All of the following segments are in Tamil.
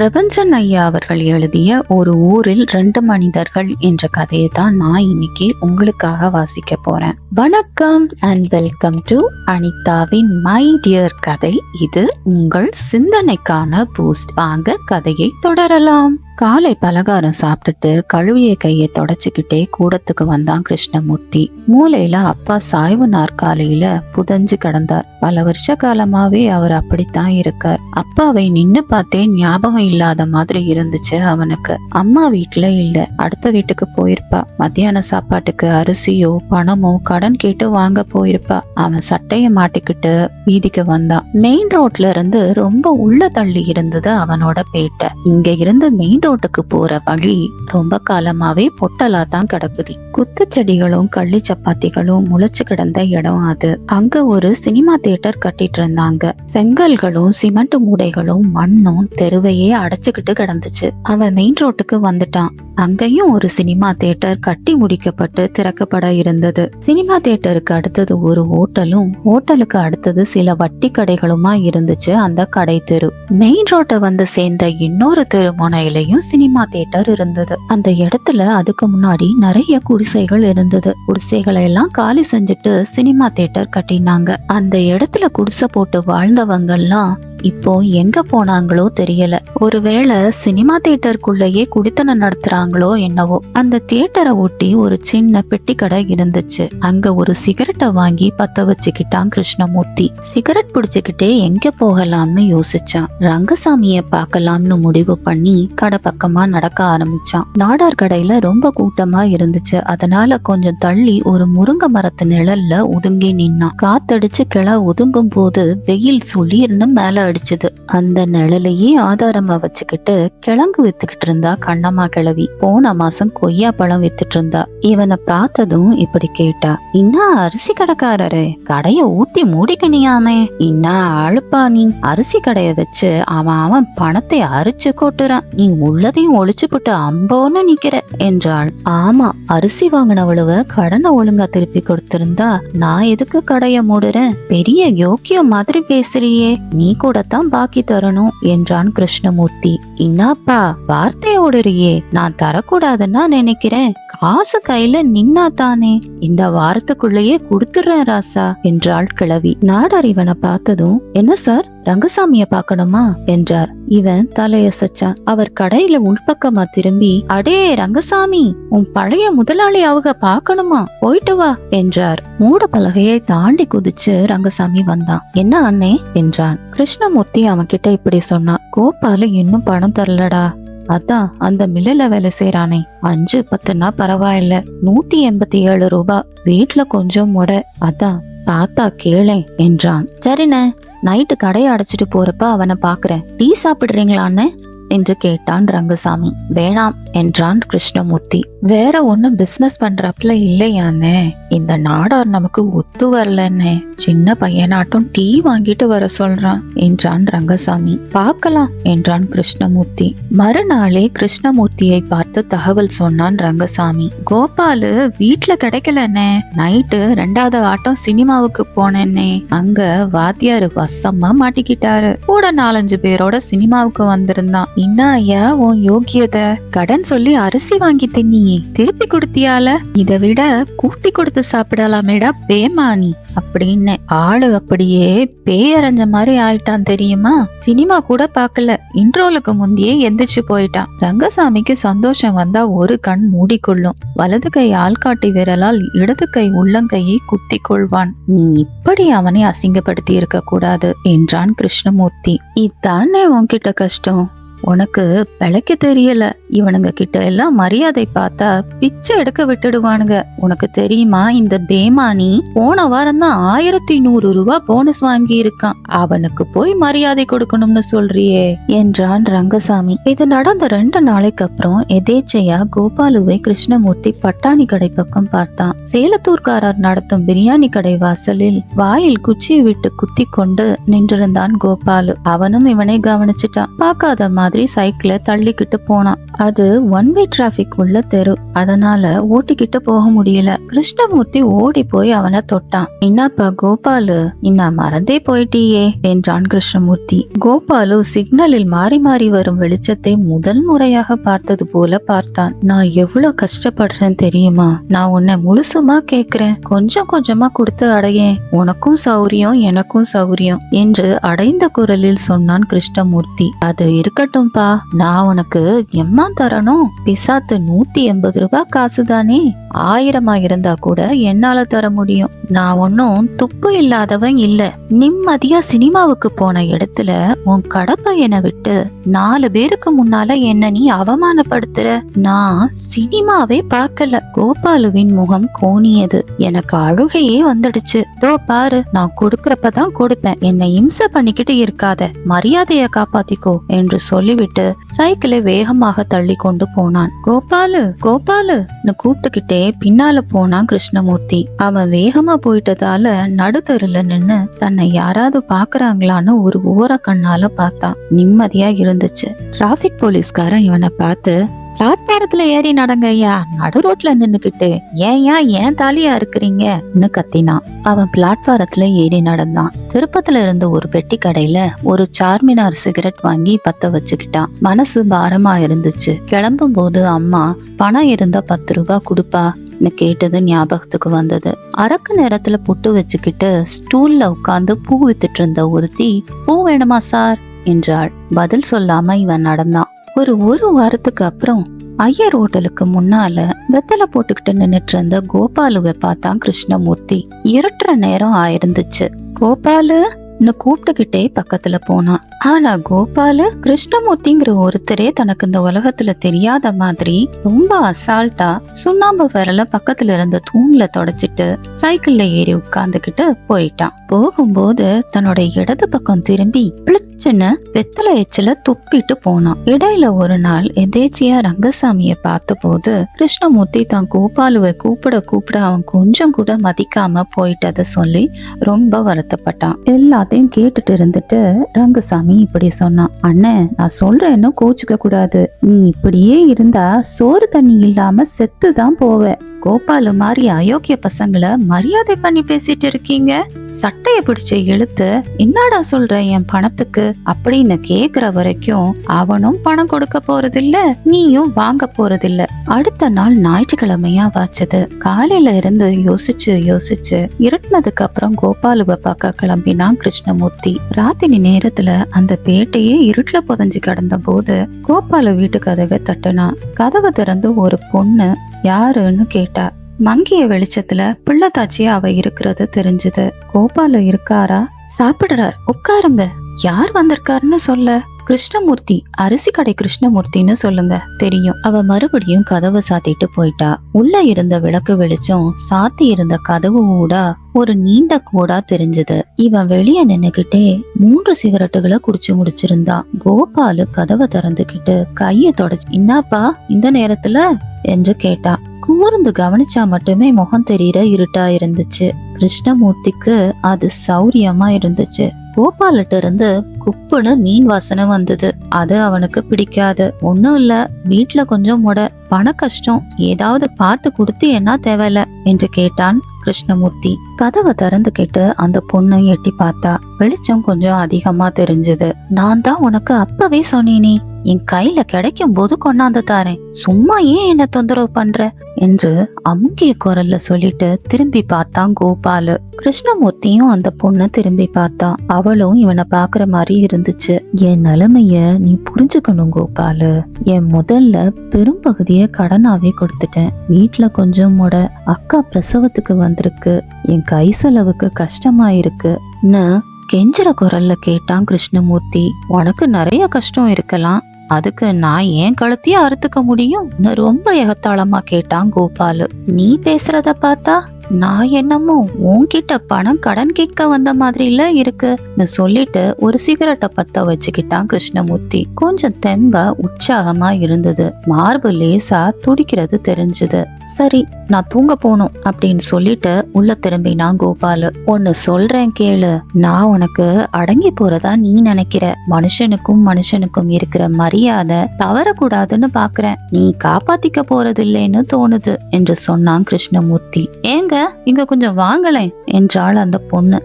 பிரபஞ்சன் ஐயா அவர்கள் எழுதிய ஒரு ஊரில் ரெண்டு மனிதர்கள் என்ற கதையை தான் நான் இன்னைக்கு உங்களுக்காக வாசிக்க போறேன். வணக்கம் அண்ட் வெல்கம் டு அனிதாவின் மை டியர் கதை. இது உங்கள் சிந்தனைக்கான பூஸ்ட் வாங்க கதையை தொடரலாம். காலை பலகாரம் சாப்பிட்டுட்டு கழுவிய கையை தொடச்சிக்கிட்டே கூடத்துக்கு வந்தான் கிருஷ்ணமூர்த்தி. மூலையில அப்பா சாய்வு நாற்காலியில புதஞ்சு கிடந்தார். பல வருஷ காலமாவே அவர் அப்படித்தான் இருக்கார். அப்பாவை நின்னு பார்த்தே ஞாபகம் இல்லாத மாதிரி இருந்துச்சு அவனுக்கு. அம்மா வீட்டுல இல்ல அடுத்த வீட்டுக்கு போயிருப்பா. மத்தியான சாப்பாட்டுக்கு அரிசியோ பணமோ கடன் கேட்டு வாங்க போயிருப்பா. அவன் சட்டைய மாட்டிக்கிட்டு வீதிக்கு வந்தான். மெயின் ரோட்ல இருந்து ரொம்ப உள்ள தள்ளி இருந்தது அவனோட பேட்டை. இங்க இருந்து மெயின் ரோட்டுக்கு போற வழி ரொம்ப காலமாவே பொட்டலா தான் கிடக்குது. குத்து செடிகளும் கள்ளி சப்பாத்திகளும் முளைச்சு கிடந்த இடம் அது. அங்க ஒரு சினிமா தியேட்டர் கட்டிட்டு இருந்தாங்க. செங்கல்களும் சிமெண்ட் மூடைகளும் மண்ணும் தெருவையே அடைச்சுக்கிட்டு கிடந்துச்சு. அவன் மெயின் ரோட்டுக்கு வந்துட்டான். அங்கேயும் ஒரு சினிமா தியேட்டர் கட்டி முடிக்கப்பட்டு திறக்கப்பட இருந்தது. சினிமா தியேட்டருக்கு அடுத்தது ஒரு ஹோட்டலும் ஹோட்டலுக்கு அடுத்தது சில வட்டி கடைகளுமா இருந்துச்சு அந்த கடை தெரு. மெயின் ரோட்டை வந்து சேர்ந்த இன்னொரு தெரு முனையிலையும் சினிமா தியேட்டர் இருந்தது. அந்த இடத்துல அதுக்கு முன்னாடி நிறைய குடிசைகள் இருந்தது. குடிசைகளை எல்லாம் காலி செஞ்சுட்டு சினிமா தியேட்டர் கட்டினாங்க. அந்த இடத்துல குடிசை போட்டு வாழ்ந்தவங்கெல்லாம் இப்போ எங்க போனாங்களோ தெரியல. ஒருவேளை சினிமா தியேட்டருக்குள்ளேயே குடித்தனம் நடத்துறாங்களோ என்னவோ. அந்த தியேட்டரை ஒட்டி ஒரு சின்ன பெட்டி கடை இருந்துச்சு. அங்க ஒரு சிகரெட்டை வாங்கி பத்த வச்சுக்கிட்டான் கிருஷ்ணமூர்த்தி. சிகரெட் பிடிச்சுக்கிட்டே எங்க போகலாம்னு யோசிச்சான். ரங்கசாமிய பார்க்கலாம்னு முடிவு பண்ணி கடை பக்கமா நடக்க ஆரம்பிச்சான். நாடார் கடையில ரொம்ப கூட்டமா இருந்துச்சு. அதனால கொஞ்சம் தள்ளி ஒரு முருங்கை மரத்து நிழல்ல ஒதுங்கி நின்னான். காத்தடிச்சு கிள ஒதுங்கும் போது வெயில் சுளீர்னு மேல அடிச்சது. அந்த நிழலையே ஆதாரமா வச்சுக்கிட்டு கிழங்கு வித்துக்கிட்டு இருந்தா கண்ணம்மா கிழவி. போன மாசம் கொய்யா பழம் வித்துட்டு இருந்தா. இவனை பார்த்ததும் இப்படி கேட்டா இன்னா அரிசி கடைக்காரரு கடைய ஊத்தி மூடிக்கணியாமே இன்னா அழுப்பா நீ. அரிசி கடைய வச்சு அவன் அவன் பணத்தை அரிச்சு கொட்டுறான். நீ உள்ளதையும் ஒழிச்சு போட்டு அம்போன்னு நிக்கிற என்றாள். ஆமா அரிசி வாங்கினவளுவ கடனை ஒழுங்கா திருப்பி கொடுத்திருந்தா நான் எதுக்கு கடைய மூடுறேன்? பெரிய யோக்கியம் மாதிரி பேசுறியே. நீ கூட தான் பாக்கி தரணும் என்றான் கிருஷ்ணமூர்த்தி. இன்னாப்பா வார்த்தையோடுறியே நான் தரக்கூடாதுன்னா நினைக்கிறேன். காசு கையில நின்னா தானே இந்த வாரத்துக்குள்ளேயே கொடுத்துடுறேன் ராசா என்றாள் கிழவி. நாடார் இவனை பார்த்ததும் என்ன சார்? ரங்கசாமிய பார்க்கணுமா? என்றார். இவன் தலையசைச்சான் அவர் கடையில உள்பக்கமா திரும்பி அடே ரங்கசாமி உன் பழைய முதலாளி அவங்க பார்க்கணுமா? போயிட்டு வா என்றார். மூட பலகையை தாண்டி குதிச்சு ரங்கசாமி வந்தான். என்ன அண்ணே? என்றான். கிருஷ்ணமூர்த்தி அவன் கிட்ட இப்படி சொன்னான். கோபாலு இன்னும் பணம் தரலடா. அதான் அந்த மில்லுல வேலை செய்யறானே அஞ்சு பத்துனா பரவாயில்ல. நூத்தி எண்பத்தி ஏழு ரூபாய் வீட்ல கொஞ்சம் முட. அதான் பார்த்தா கேளேன் என்றான். சரிண்ணே நைட்டு கடையை அடைச்சிட்டு போறப்ப அவனை பாக்குறேன் டீ சாப்பிடுறீங்களான்னு என்று கேட்டான் ரங்கசாமி. வேணாம் என்றான் கிருஷ்ணமூர்த்தி. வேற ஒன்னும் பிசினஸ் பண்றாப்ல இல்லையானே இந்த நாடார் நமக்கு ஒத்து வரலன்னே சின்ன பையனாட்டும் டீ வாங்கிட்டு வர சொல்றான் என்றான் ரங்கசாமி. பார்க்கலாம் என்றான் கிருஷ்ணமூர்த்தி. மறுநாளே கிருஷ்ணமூர்த்தியை பார்த்து தகவல் சொன்னான் ரங்கசாமி. கோபாலு வீட்ல கிடைக்கலண்ணே. நைட்டு ரெண்டாவது ஆட்டம் சினிமாவுக்கு போனேன்னே அங்க வாத்தியாரு வசமா மாட்டிக்கிட்டாரு. கூட நாலஞ்சு பேரோட சினிமாவுக்கு வந்திருந்தான். என்ன ஐயா உன் யோக்கியத? கடன் சொல்லி அரிசி வாங்கி தின்னியே. திருப்பி கொடுத்தியால? இதை விட கூட்டி கொடுத்து சாப்பிடலாமேடா பேமானி. அப்படின்னு ஆளு அப்படியே பேயறைஞ்ச மாதிரி ஆயிட்டான் தெரியுமா? சினிமா கூட பார்க்கல. இன்ட்ரோலுக்கு முந்தையே எந்திரிச்சு போயிட்டான். ரங்கசாமிக்கு சந்தோஷம் வந்தா ஒரு கண் மூடிக்கொள்ளும். வலது கை ஆள்காட்டி விரலால் இடது கை உள்ளங்கையை குத்தி கொள்வான். நீ இப்படி அவனை அசிங்கப்படுத்தி இருக்க கூடாது என்றான் கிருஷ்ணமூர்த்தி. இதானே உன்கிட்ட கஷ்டம்? உனக்கு பிழைக்க தெரியல. இவனுங்க கிட்ட எல்லாம் மரியாதை பார்த்தா பிச்சை எடுக்க விட்டுடுவானுங்க. உனக்கு தெரியுமா இந்த பேமானி போன வாரம் தான் ஆயிரத்தி நூறு ரூபா போனஸ் வாங்கி இருக்கான் அவனுக்கு போய் மரியாதை கொடுக்கணும்னு சொல்றியே என்றான் ரங்கசாமி. இது நடந்த ரெண்டு நாளைக்கு அப்புறம் எதேச்சையா கோபாலுவை கிருஷ்ணமூர்த்தி பட்டாணி கடை பக்கம் பார்த்தான். சேலத்தூர்காரர் நடத்தும் பிரியாணி கடை வாசலில் வாயில் குச்சியை விட்டு குத்தி கொண்டு நின்றிருந்தான் கோபாலு. அவனும் இவனை கவனிச்சிட்டான். பார்க்காத மாதிரி மாதிரி சைக்கிளை தள்ளிக்கிட்டு போனான். அது ஒன் வே டிராபிக் உள்ள தெரு. அதனால ஓட்டிக்கிட்டு போக முடியல. கிருஷ்ணமூர்த்தி ஓடி போய் அவனை தொட்டான். என்னப்பா கோபாலு? என்ன மறந்தே போயிட்டியே என்றான் கிருஷ்ணமூர்த்தி. கோபாலு சிக்னலில் மாறி மாறி வரும் வெளிச்சத்தை முதல் முறையாக பார்த்தது போல பார்த்தான். நான் எவ்வளவு கஷ்டப்படுறேன் தெரியுமா? நான் உன்னை முழுசுமா கேக்குறேன். கொஞ்சம் கொஞ்சமா கொடுத்து அடையேன். உனக்கும் சௌரியம் எனக்கும் சௌரியம் என்று அடைந்த குரலில் சொன்னான் கிருஷ்ணமூர்த்தி. அது இருக்கட்டும்பா நான் உனக்கு எம்மா தரணும்? பிசாத்து நூத்தி எண்பது ரூபாய் காசு தானே ஆயிரமா இருந்தா கூட என்னால தர முடியும். நான் ஒன்னும் துப்பு இல்லாதவன் இல்ல. நிம்மதியா சினிமாவுக்கு போன இடத்துல உன் கடப்பையனை விட்டு நாலு பேருக்கு முன்னால என்ன நீ அவமானப்படுத்துற? நான் சினிமாவே பார்க்கல. கோபாலுவின் முகம் கோணியது. எனக்கு அழுகையே வந்துடுச்சு. தோ பாரு நான் கொடுக்கறப்பதான் கொடுப்பேன். என்னை இம்சை பண்ணிக்கிட்டு இருக்காத. மரியாதைய காப்பாத்திக்கோ என்று சொல்லிவிட்டு சைக்கிளை வேகமாக தள்ளி கொண்டு போனான். கோபாலு கோபாலுன்னு கூப்பிட்டுக்கிட்டே பின்னால போனான் கிருஷ்ணமூர்த்தி. அவன் வேகமா போயிட்டதால நடுத்தருல நின்னு தன்னை யாராவது பாக்குறாங்களான்னு ஒரு ஓர கண்ணால பார்த்தான் நிம்மதியா இருந்துச்சு. டிராபிக் போலீஸ்காரன் இவனை பார்த்து பிளாட்பாரத்துல ஏறி நடங்க ஐயா. நடு ரோட்ல நின்னுக்கிட்டு ஏன் ஏன் ஏன் தாலியா இருக்கிறீங்கன்னு கத்தினான். அவன் பிளாட்பாரத்துல ஏறி நடந்தான். திருப்பத்துல இருந்த ஒரு பெட்டி கடையில ஒரு சார்மினார் சிகரெட் வாங்கி பத்த வச்சுக்கிட்டான். மனசு பாரமா இருந்துச்சு. கிளம்பும் போது அம்மா பணம் இருந்தா பத்து ரூபாய் கொடுப்பா கேட்டது ஞாபகத்துக்கு வந்தது. அரக்கு நேரத்துல புட்டு வச்சுக்கிட்டு ஸ்டூல்ல உட்கார்ந்து பூ வித்துட்டு இருந்த ஒருத்தி பூ வேணுமா சார்? என்றாள். பதில் சொல்லாம இவன் நடந்தான். ஒரு ஒரு வாரத்துக்கு அப்புறம் ஐயர் ஹோட்டலுக்கு முன்னால வெத்தலை போட்டுக்கிட்டு நின்னுட்டு இருந்த கோபாலுவை பார்த்தான் கிருஷ்ணமூர்த்தி இருட்டுற நேரம் ஆயிருந்துச்சு. கோபாலு? கூப்பிட்டுக்கிட்டே பக்கத்துல போனான். ஆனா கோபாலு கிருஷ்ணமூர்த்திங்கிற ஒருத்தரே தனக்கு இந்த உலகத்துல தெரியாத மாதிரி ரொம்ப அசால்ட்டா சுண்ணாம்பு விரல பக்கத்துல இருந்த தூண்ல தொடச்சிட்டு சைக்கிள்ல ஏறி உட்கார்ந்துகிட்டு போயிட்டான். போகும்போது தன்னோட இடது பக்கம் திரும்பி பிளிச்சுன்னு வெத்தலை எச்சில துப்பிட்டு போனான். இடையில ஒரு நாள் எதேச்சியா ரங்கசாமிய பார்த்தபோது கிருஷ்ணமூர்த்தி தான் கோபாலுவை கூப்பிட கூப்பிட அவன் கொஞ்சம் கூட மதிக்காம போயிட்டத சொல்லி ரொம்ப வருத்தப்பட்டான். எல்லாத்தையும் கேட்டுட்டு இருந்துட்டு ரங்கசாமி இப்படி சொன்னான். அண்ணன் நான் சொல்றேன்னு கோச்சுக்க கூடாது. நீ இப்படியே இருந்தா சோறு தண்ணி இல்லாம செத்து தான் போவ. கோபாலு மாதிரி அயோக்கிய பசங்களை மரியாதை பண்ணி பேசிட்டு இருக்கீங்க? சட்டைய பிடிச்ச இழுத்து என்னடா சொல்ற என் பணத்துக்கு? அப்படின்னு கேக்குற வரைக்கும் அவனும் பணம் கொடுக்க போறதில்ல நீயும் வாங்க போறதில்ல. அடுத்த நாள் ஞாயிற்றுக்கிழமையா வாச்சது. காலையில இருந்து யோசிச்சு யோசிச்சு இருட்டினதுக்கு அப்புறம் கோபாலுவை பார்க்க கிளம்பினான் கிருஷ்ணமூர்த்தி. ராத்திரி நேரத்துல அந்த பேட்டையே இருட்டுல புதஞ்சு கிடந்த போது கோபாலு வீட்டு கதவை தட்டுனான் கதவை திறந்து ஒரு பொண்ணு யாருன்னு கேட்டு மங்கிய வெளிச்சத்துல பிள்ளைத்தாச்சியா அவ இருக்கிறது தெரிஞ்சது. கோபால இருக்காரா? சாப்பிடுறார். உட்காருங்க. யார் வந்திருக்காருன்னு சொல்ல? கிருஷ்ணமூர்த்தி அரிசி கடை கிருஷ்ணமூர்த்தின்னு சொல்லுங்க. தெரியும். அவ மறுபடியும் கதவை சாத்திட்டு போயிட்டா. உள்ள இருந்த விளக்கு வெளிச்சம் சாத்தி இருந்த கதவு ஊடா ஒரு நீண்ட கோடா தெரிஞ்சது. இவன் வெளிய நின்னுகிட்டே மூன்று சிகரெட்டுகளை குடிச்சு முடிச்சிருந்தான் கோபாலு கதவை திறந்துகிட்டு கைய தொடச்சு என்னப்பா இந்த நேரத்துல? என்று கேட்டான் கூர்ந்து கவனிச்சா மட்டுமே முகம் தெரியற இருட்டா இருந்துச்சு. கிருஷ்ணமூர்த்திக்கு அது சௌரியமா இருந்துச்சு. கோபாலிட்ட இருந்து குப்புன்னு மீன் வாசனை வந்தது. அது அவனுக்கு பிடிக்காது. ஒன்னும் இல்ல வீட்டுல கொஞ்சம் முட. பண கஷ்டம். ஏதாவது பார்த்து கொடுத்து என்ன தேவையில்ல? என்று கேட்டான் கிருஷ்ணமூர்த்தி. கதவை திறந்து கேட்டு அந்த பொண்ணை எட்டி பார்த்தா. வெளிச்சம் கொஞ்சம் அதிகமா தெரிஞ்சது. நான் தான் உனக்கு அப்பவே சொன்னேனே. என் கையில கிடைக்கும் போது கொண்டாந்து தாரேன். சும்மா ஏன் என்ன தொந்தரவு பண்ற? என்று அமுங்கிய குரல்ல சொல்லிட்டு திரும்பி பார்த்தான் கோபாலு. கிருஷ்ணமூர்த்தியும் அந்த பொண்ணை திரும்பி பார்த்தான் அவளும் இவனை பாக்குற மாதிரி இருந்துச்சு. என் நிலைமைய நீ புரிஞ்சுக்கணும் கோபாலு. என் முதல்ல பெரும்பகுதிய கடனாவே கொடுத்துட்டேன். வீட்டுல கொஞ்சம் முட அக்கா பிரசவத்துக்கு வந்திருக்கு. என் கை செலவுக்கு கஷ்டமா இருக்குன்னு கெஞ்சுற குரல்ல கேட்டான் கிருஷ்ணமூர்த்தி. உனக்கு நிறைய கஷ்டம் இருக்கலாம். அதுக்கு நான் ஏன் கழுத்தையே அறுத்துக்க முடியும்? ரொம்ப எகத்தாளமா கேட்டான் கோபாலு. நீ பேசுறத பார்த்தா நான் என்னமோ உன்கிட்ட பணம் கடன் கேட்க வந்த மாதிரில இருக்கு. இருக்குன்னு சொல்லிட்டு ஒரு சிகரெட்டை பத்த வச்சுக்கிட்டான் கிருஷ்ணமூர்த்தி. கொஞ்சம் தெம்ப உற்சாகமா இருந்தது. மார்பு லேசா துடிக்கிறது தெரிஞ்சது. சரி நான் தூங்க போகணும் அப்படின்னு சொல்லிட்டு உள்ள திரும்பினான் கோபாலு. ஒன்னு சொல்றேன் கேளு. நான் உனக்கு அடங்கி போறதா நீ நினைக்கிற? மனுஷனுக்கும் மனுஷனுக்கும் இருக்கிற மரியாதை தவறக்கூடாதுன்னு பாக்குறேன். நீ காப்பாத்திக்க போறது இல்லைன்னு தோணுது என்று சொன்னான் கிருஷ்ணமூர்த்தி. ஏங்க இங்க கொஞ்சம் வாங்களேன் என்றாள் அந்த பொண்ணு.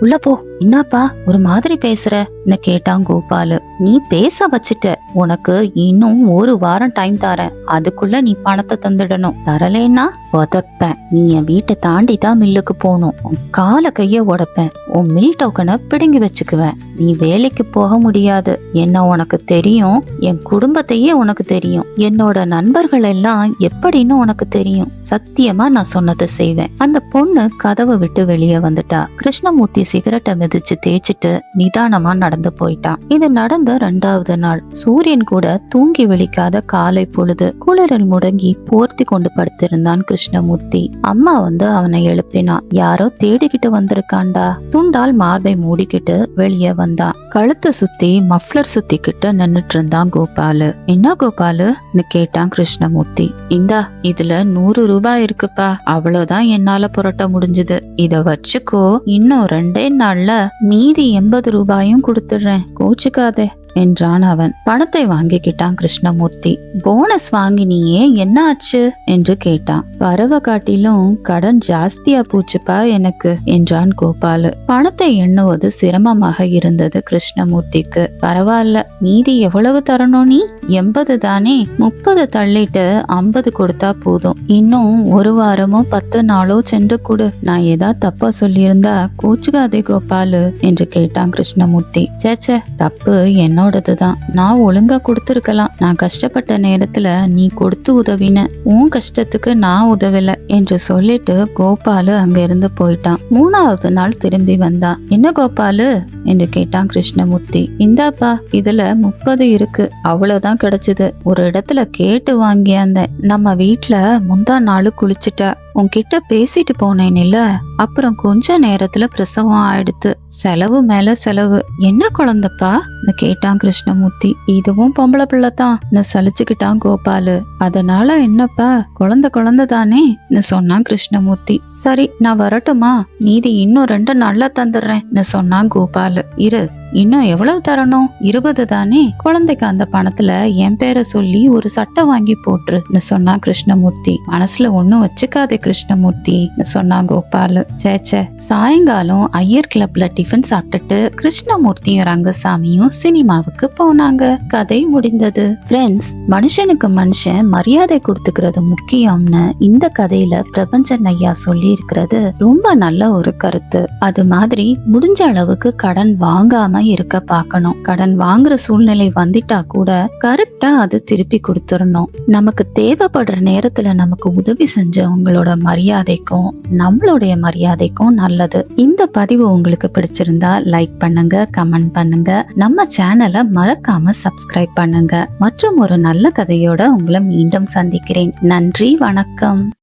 உள்ள போ. என்னப்பா ஒரு மாதிரி பேசுறன்னு கேட்டான் கோபாலு. நீ பேச வச்சுட்ட. உனக்கு இன்னும் ஒரு வாரம் டைம் தரேன் அதுக்குள்ள நீ பணத்தை தந்துடணும். தரலேன்னா உதப்பேன். நீ என் வீட்டை தாண்டி தான் மில்லுக்கு போகணும். உன் காலை கைய உடைப்பேன். உன் மில் டோக்கனை பிடுங்கி வச்சுக்குவேன். நீ வேலைக்கு போக முடியாது. என்ன உனக்கு தெரியும்? என் குடும்பத்தையே உனக்கு தெரியும். என்னோட நண்பர்கள் எல்லாம் எப்படின்னு உனக்கு தெரியும். சத்தியமா நான் சொன்னதை செய்வேன். அந்த பொண்ணு கதவை விட்டு வெளியே வந்துட்டா. கிருஷ்ணமூர்த்தி சிகரெட்டை மிதிச்சு தேய்ச்சிட்டு நிதானமா நடந்து போயிட்டான் இது நடந்த ரெண்டாவது நாள். சூரியன் கூட தூங்கி விழிக்காத காலை பொழுது குளிரில் முடங்கி போர்த்தி கொண்டு படுத்திருந்தான் கிருஷ்ணமூர்த்தி. அம்மா வந்து அவனை எழுப்பினான் யாரோ தேடிக்கிட்டு வந்திருக்காண்டா? துண்டால் மார்பை மூடிக்கிட்டு வெளியே வந்தான் கழுத்தை சுத்தி மஃப்ளர் சுத்திக்கிட்டு நின்னுட்டு இருந்தான் கோபாலு. என்ன கோபாலுன்னு கேட்டான் கிருஷ்ணமூர்த்தி. இந்தா இதுல நூறு ரூபாய் இருக்குப்பா. அவ்வளவுதான் என்னால புரட்ட முடிஞ்சது. இத வச்சுக்கோ. இன்னும் ரெண்டே நாள்ல மீதி எண்பது ரூபாயும் கொடுத்துடுறேன். கோச்சுக்காதே. என்றான் அவன். பணத்தை வாங்கிக்கிட்டான் கிருஷ்ணமூர்த்தி. போனஸ் வாங்கினியே என்ன ஆச்சு என்று கேட்டான். வரவ காட்டிலும் கடன் ஜாஸ்தியா பூச்சுப்பா எனக்கு என்றான் கோபாலு. பணத்தை எண்ணுவது சிரமமாக இருந்தது கிருஷ்ணமூர்த்திக்கு. பரவாயில்ல மீதி எவ்வளவு தரணும் நீ? எண்பது தானே முப்பது தள்ளிட்டு ஐம்பது கொடுத்தா போதும். இன்னும் ஒரு வாரமோ பத்து நாளோ சென்று கொடு. நான் ஏதா தப்பா சொல்லியிருந்தா கூச்சுக்காதே கோபாலு என்று கேட்டான் கிருஷ்ணமூர்த்தி. சேச்சே தப்பு என்ன என்னோடது தான். நான் ஒழுங்கா கொடுத்துருக்கலாம். நான் கஷ்டப்பட்ட நேரத்துல நீ கொடுத்து உதவின. உன் கஷ்டத்துக்கு நான் உதவல என்று சொல்லிட்டு கோபாலு அங்க இருந்து போயிட்டான். மூணாவது நாள் திரும்பி வந்தான் என்ன கோபாலு? என்று கேட்டான் கிருஷ்ணமூர்த்தி. இந்தாப்பா இதுல முப்பது இருக்கு. அவ்வளவுதான் கிடைச்சது. ஒரு இடத்துல கேட்டு வாங்கியாந்தேன். நம்ம வீட்டுல முந்தா நாள் குளிச்சுட்டா. உன்கிட்ட பேசிட்டு போனேன் இல்ல அப்புறம் கொஞ்ச நேரத்துல பிரசவம் ஆயிடுத்து. செலவு மேல செலவு. என்ன குழந்தப்பா? கேட்டான் கிருஷ்ணமூர்த்தி. இதுவும் பொம்பளை பிள்ளை தான் சலிச்சுக்கிட்டான் கோபாலு. அதனால என்னப்பா? குழந்தை குழந்தை தானே சொன்னான் கிருஷ்ணமூர்த்தி. சரி நான் வரட்டுமா? மீதி இன்னும் ரெண்டு நாள்ல தந்துடுறேன். சொன்னான் கோபாலு. இரு இன்னும் எவ்வளவு தரணும்? இருபது தானே? குழந்தைக்கு அந்த பணத்துல என் பேரை சொல்லி ஒரு சட்டை வாங்கி போட்டுருன்னு சொன்னா கிருஷ்ணமூர்த்தி. மனசுல ஒன்னும் வச்சுக்காதே கிருஷ்ணமூர்த்தி சொன்னா கோபாலு. சேச்சே சாயங்காலம் ஐயர் கிளப்ல டிஃபன் சாப்பிட்டுட்டு கிருஷ்ணமூர்த்தியும் ரங்கசாமியும் சினிமாவுக்கு போனாங்க. கதை முடிந்தது. ஃப்ரெண்ட்ஸ் மனுஷனுக்கு மனுஷன் மரியாதை கொடுத்துக்கிறது முக்கியம்னு இந்த கதையில பிரபஞ்சன் ஐயா சொல்லி இருக்கிறது ரொம்ப நல்ல ஒரு கருத்து. அது மாதிரி முடிஞ்ச அளவுக்கு கடன் வாங்காம இருக்க பார்க்கணும். கடன் வாங்குற சூழ்நிலை வந்துட்டா கூட கரெக்டா அது திருப்பி கொடுத்துடணும் நமக்கு தேவைப்படுற நேரத்துல நமக்கு உதவி செஞ்சவங்களோட மரியாதைக்கும் நம்மளுடைய மரியாதைக்கும் நல்லது. இந்த பதிவு உங்களுக்கு பிடிச்சிருந்தா லைக் பண்ணுங்க கமெண்ட் பண்ணுங்க. நம்ம சேனலை மறக்காம சப்ஸ்கிரைப் பண்ணுங்க. மற்றும் ஒரு நல்ல கதையோட உங்களை மீண்டும் சந்திக்கிறேன். நன்றி வணக்கம்.